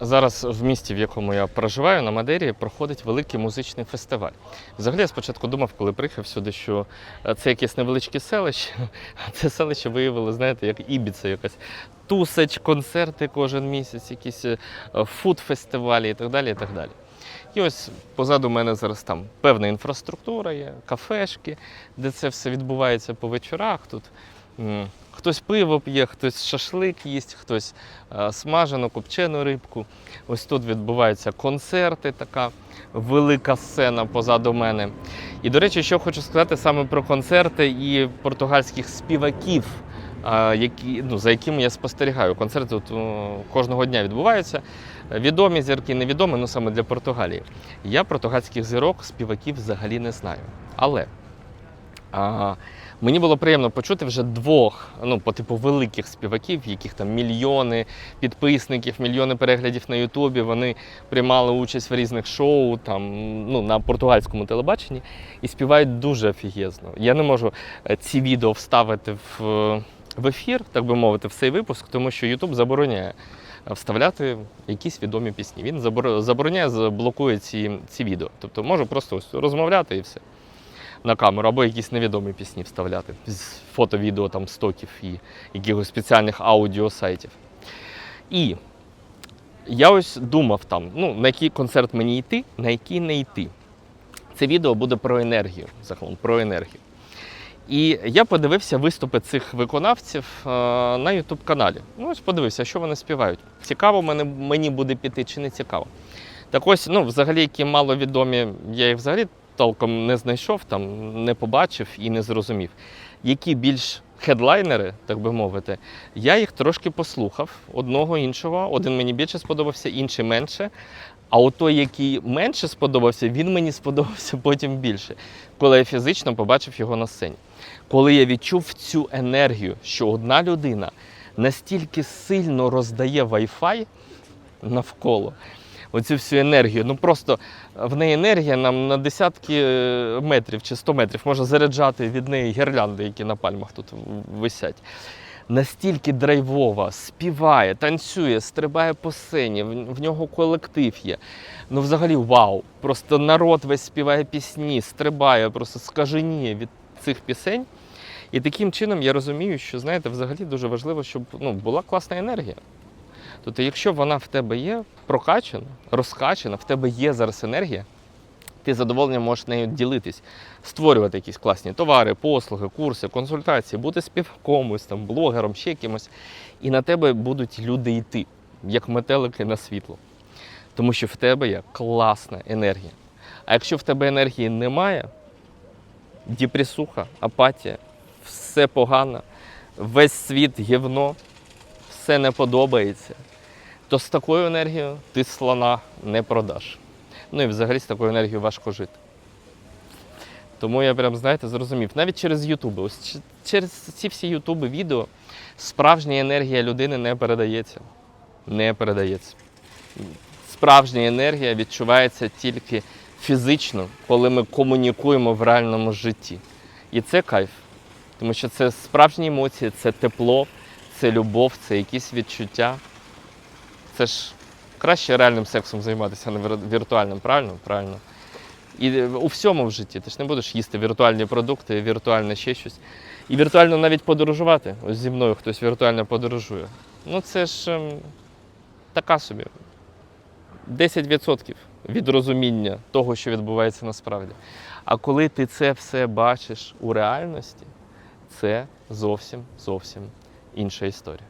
Зараз в місті, в якому я проживаю, на Мадері, проходить великий музичний фестиваль. Взагалі, я спочатку думав, коли приїхав сюди, що е, це якесь невеличке селище, а це селище виявило, знаєте, як Ібіца якась. Тусач, концерти кожен місяць, якісь е, фуд-фестивалі і так далі. І так далі. І ось позаду мене зараз там певна інфраструктура є, кафешки, де це все відбувається по вечорах. Тут хтось пиво п'є, хтось шашлик їсть, хтось е, смажену, копчену рибку. Ось тут відбуваються концерти, така велика сцена позаду мене. І, до речі, що хочу сказати саме про концерти і португальських співаків, які, ну, за якими я спостерігаю. Концерти тут кожного дня відбуваються. Відомі зірки, невідомі, ну саме для Португалії. Я португальських зірок, співаків взагалі не знаю. Але а, мені було приємно почути вже двох, ну, по типу великих співаків, яких там мільйони підписників, мільйони переглядів на Ютубі. Вони приймали участь в різних шоу там, ну, на португальському телебаченні і співають дуже офігезно. Я не можу е, ці відео вставити в, в ефір, так би мовити, в цей випуск, тому що Ютуб забороняє е, вставляти якісь відомі пісні. Він забороняє, блокує ці, ці відео. Тобто можу просто ось розмовляти і все на камеру, або якісь невідомі пісні вставляти з фото-відео там стоків і якихось спеціальних аудіосайтів. І я ось думав там, ну, на який концерт мені йти, на який не йти. Це відео буде про енергію, загалом про енергію. І я подивився виступи цих виконавців е, на youtube каналі. Ну, ось подивився, що вони співають. Цікаво мені буде піти чи не цікаво. Так ось, ну, взагалі, які маловідомі, я їх взагалі толком не знайшов, там, не побачив і не зрозумів. Які більш хедлайнери, так би мовити, я їх трошки послухав одного іншого. Один мені більше сподобався, інший менше. А от той, який менше сподобався, він мені сподобався потім більше, коли я фізично побачив його на сцені. Коли я відчув цю енергію, що одна людина настільки сильно роздає Wi-Fi навколо, оцю всю енергію. Ну просто в неї енергія нам на десятки е, метрів чи 100 метрів може заряджати від неї гірлянди, які на пальмах тут висять. Настільки драйвова, співає, танцює, стрибає по сцені, в нього колектив є. Ну, взагалі, вау! Просто народ весь співає пісні, стрибає, просто скаженіє від цих пісень. І таким чином я розумію, що знаєте, взагалі дуже важливо, щоб ну, була класна енергія. Тобто, якщо вона в тебе є прокачана, розкачана, в тебе є зараз енергія, ти з задоволенням можеш нею ділитись, створювати якісь класні товари, послуги, курси, консультації, бути співаком, ось там, блогером, ще кимось. І на тебе будуть люди йти, як метелики на світло. Тому що в тебе є класна енергія. А якщо в тебе енергії немає, депресуха, апатія, все погано, весь світ гівно, все не подобається, то з такою енергією ти слона не продаш. Ну і взагалі з такою енергією важко жити. Тому я прям, знаєте, зрозумів, навіть через Ютуби, ось через ці всі Ютуби відео справжня енергія людини не передається. Не передається. Справжня енергія відчувається тільки фізично, коли ми комунікуємо в реальному житті. І це кайф. Тому що це справжні емоції, це тепло, це любов, це якісь відчуття. Це ж краще реальним сексом займатися, а не віртуальним, правильно? Правильно. І у всьому в житті ти ж не будеш їсти віртуальні продукти, віртуальне ще щось. І віртуально навіть подорожувати. Ось зі мною хтось віртуально подорожує. Ну це ж ем, така собі. 10% від розуміння того, що відбувається насправді. А коли ти це все бачиш у реальності, це зовсім зовсім інша історія.